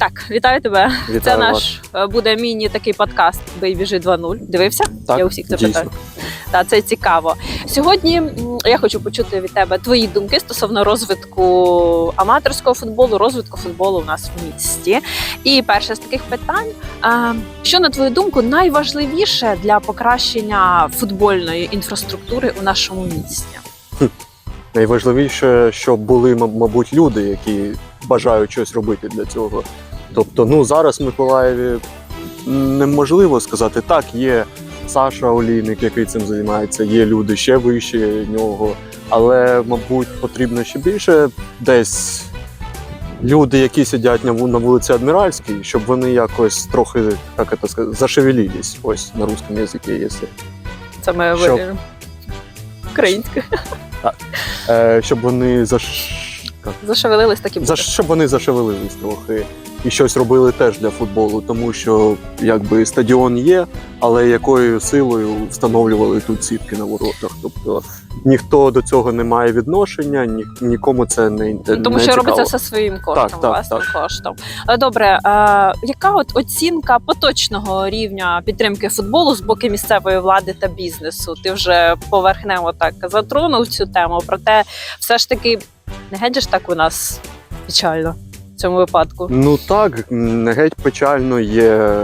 Так, вітаю тебе. Вітаю Це вас. наш е, буде міні такий подкаст Бий біжи 2.0. Дивився? Так, Я усіх це дійсно. питаю. Так, це цікаво. Сьогодні я хочу почути від тебе твої думки стосовно розвитку аматорського футболу, розвитку футболу в нас в місті. І перше з таких питань: що на твою думку найважливіше для покращення футбольної інфраструктури у нашому місті? Найважливіше, щоб були, мабуть, люди, які бажають щось робити для цього. Тобто, ну зараз в Миколаєві неможливо сказати, так, є Саша Олійник, який цим займається, є люди ще вище нього, але, мабуть, потрібно ще більше десь люди, які сидять на вулиці Адміральській, щоб вони якось трохи, як це сказати, зашевелілись, ось на русском язикі, якщо. Це ми Що? вирішимо. Українське. Е, щоб вони заш... Зашевелились такі щоб вони зашевелились трохи і щось робили теж для футболу, тому що якби стадіон є, але якою силою встановлювали тут сітки на воротах. Тобто ніхто до цього не має відношення, ні, нікому це не інте- Ну, тому не що цікаво. робиться все своїм коштом, Так, так, власним коштом. Е, Добре, е, яка от оцінка поточного рівня підтримки футболу з боку місцевої влади та бізнесу? Ти вже поверхнево так затронув цю тему, проте все ж таки не геть ж так у нас печально цьому випадку. Ну так, геть печально є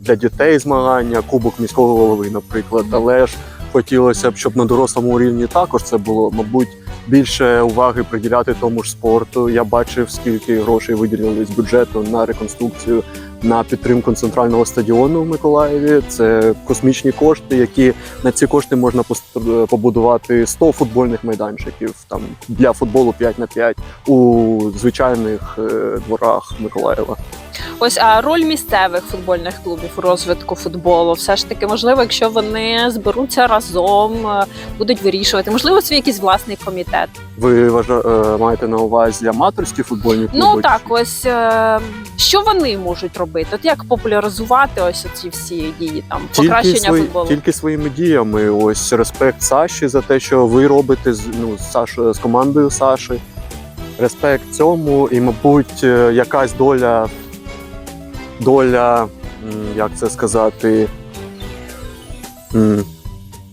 для дітей змагання, кубок міського голови, наприклад. Але ж хотілося б, щоб на дорослому рівні також це було, мабуть, більше уваги приділяти тому ж спорту. Я бачив, скільки грошей виділили з бюджету на реконструкцію, на підтримку центрального стадіону в Миколаєві. Це космічні кошти, які на ці кошти можна побудувати 100 футбольних майданчиків там для футболу 5 на 5 у звичайних е, дворах Миколаєва. Ось а роль місцевих футбольних клубів у розвитку футболу, все ж таки, можливо, якщо вони зберуться разом, е, будуть вирішувати, можливо, свій якийсь власний комітет. Ви вважа... е, маєте на увазі аматорські футбольні клуби? Ну так, ось е, що вони можуть робити? От як популяризувати ось ці всі дії там Тільки, покращення свої- футболу? тільки своїми діями. Ось респект Саші за те, що ви робите з ну з Саш з командою Саші. Респект цьому, і, мабуть, якась доля, доля, як це сказати,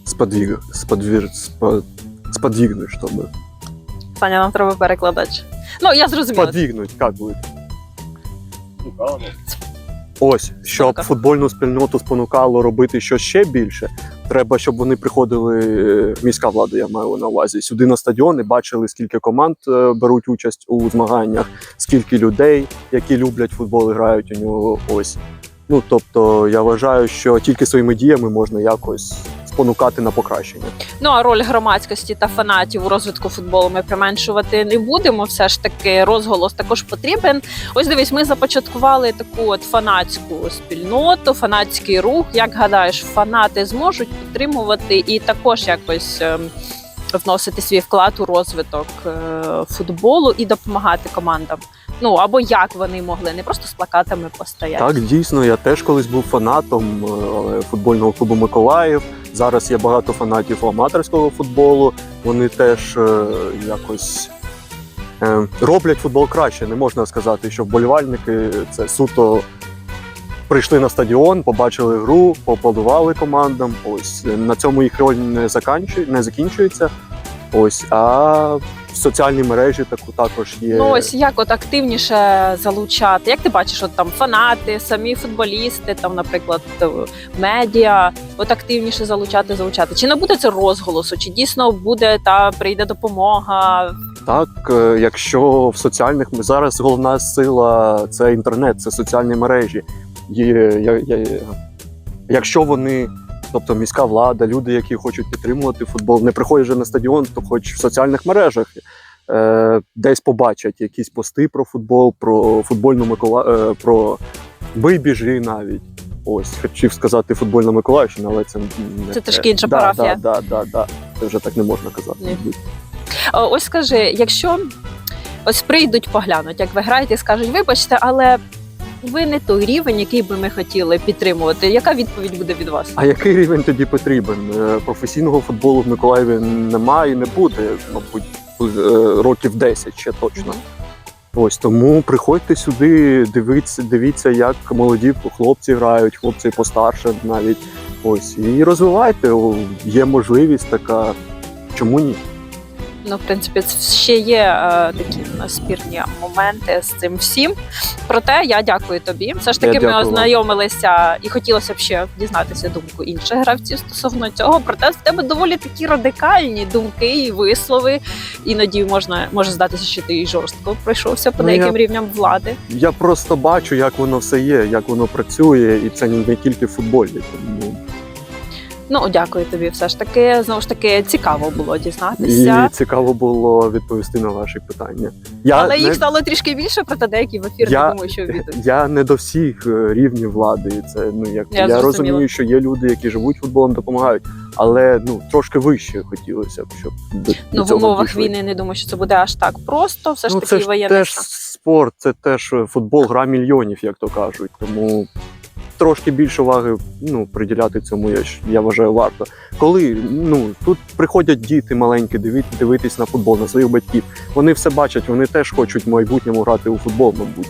сподвіг, сподвір, спод, сподвігнуть, щоб. Саня, нам треба перекладач. Ну я зрозуміла. Сподвігнуть, як буде? Ось, щоб футбольну спільноту спонукало робити щось ще більше. Треба, щоб вони приходили, е, міська влада, я маю на увазі, сюди на стадіон і бачили, скільки команд е, беруть участь у змаганнях, скільки людей, які люблять футбол, і грають у нього. Ось. Ну тобто, я вважаю, що тільки своїми діями можна якось спонукати на покращення. Ну а роль громадськості та фанатів у розвитку футболу ми применшувати не будемо. Все ж таки, розголос також потрібен. Ось дивись, ми започаткували таку от фанатську спільноту, фанатський рух. Як гадаєш, фанати зможуть підтримувати і також якось. ем, Вносити свій вклад у розвиток е, футболу і допомагати командам. Ну або як вони могли, не просто з плакатами постояти. Так, дійсно, я теж колись був фанатом е, футбольного клубу Миколаїв. Зараз є багато фанатів аматорського футболу. Вони теж е, якось е, роблять футбол краще. Не можна сказати, що вболівальники це суто прийшли на стадіон, побачили гру, поаплодували командам. Ось е, на цьому їх роль не закінчується. Ось, а в соціальній мережі таку також є. Ну ось як от активніше залучати? Як ти бачиш, от там фанати, самі футболісти, там, наприклад, е, медіа, от активніше залучати, залучати. Чи не буде це розголосу? Чи дійсно буде та прийде допомога? Так, е, якщо в соціальних зараз головна сила це інтернет, це соціальні мережі. Є, я, я, якщо вони, тобто міська влада, люди, які хочуть підтримувати футбол, не приходять вже на стадіон, то хоч в соціальних мережах е, десь побачать якісь пости про футбол, про футбольну Микола, е, про бий біжи навіть. Ось, хотів сказати футбольна Миколаївщина, але це не Це трошки інша да, парафія. Да, да, да, да. Це вже так не можна казати. Ні. Ось скажи, якщо ось прийдуть поглянуть, як ви граєте, і скажуть, вибачте, але ви не той рівень, який би ми хотіли підтримувати. Яка відповідь буде від вас? А який рівень тоді потрібен? Е, Професійного футболу в Миколаєві немає і не буде, мабуть, е, років 10 ще точно. Ось тому приходьте сюди, дивіться, дивіться, як молоді хлопці грають, хлопці постарше навіть. Ось і розвивайте. Є можливість така. Чому ні? Ну, в принципі, ще є е, такі в спірні моменти з цим всім. Проте я дякую тобі. Все ж таки, ми дякую вам. ознайомилися, і хотілося б ще дізнатися думку інших гравців стосовно цього. Проте в тебе доволі такі радикальні думки і вислови. Іноді можна може здатися, що ти і жорстко пройшовся по Ну, я- деяким рівням влади. Я просто бачу, як воно все є, як воно працює, і це не тільки в футболі. Тому Ну, дякую тобі. Все ж таки, знову ж таки, цікаво було і дізнатися. цікаво було відповісти на ваші питання. Я Але не, їх стало трішки більше, проте деякі в ефір Я- не думаю, що війдуть. я не до всіх е, рівнів влади. і Це ну як Я я, розумію, що є люди, які живуть футболом, допомагають, але ну трошки вище хотілося б, щоб до, Ну, до в умовах дійшли. війни не думаю, що це буде аж так просто. Все ж ну, таки це ж теж спорт, це теж е, футбол, гра мільйонів, як то кажуть. Тому трошки більше уваги ну, приділяти цьому, я, я вважаю, варто. Коли ну, тут приходять діти маленькі, дивити, дивитись на футбол, на своїх батьків. Вони все бачать, вони теж хочуть в майбутньому грати у футбол, мабуть.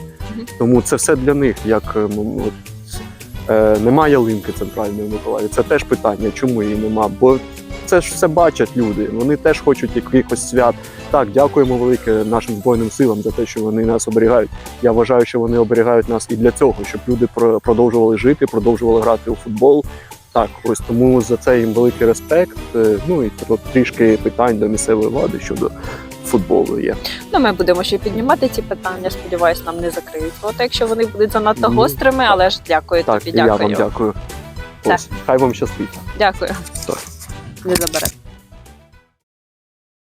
Тому це все для них, як е, от, е, немає ялинки центральної в Миколаїві. Це теж питання, чому її нема. Бо це ж все бачать люди. Вони теж хочуть якихось свят. Так, дякуємо велике нашим збройним силам за те, що вони нас оберігають. Я вважаю, що вони оберігають нас і для цього, щоб люди про- продовжували жити, продовжували грати у футбол. Так, ось тому за це їм великий респект. Е, Ну і трішки питань до місцевої влади щодо футболу є. Ну, ми будемо ще піднімати ці питання. Сподіваюсь, нам не закриють. От якщо вони будуть занадто гострими, але ж дякую Так, тобі. і я Дякую. вам дякую. Ось, хай вам щастить. Дякую. Так. Не забере.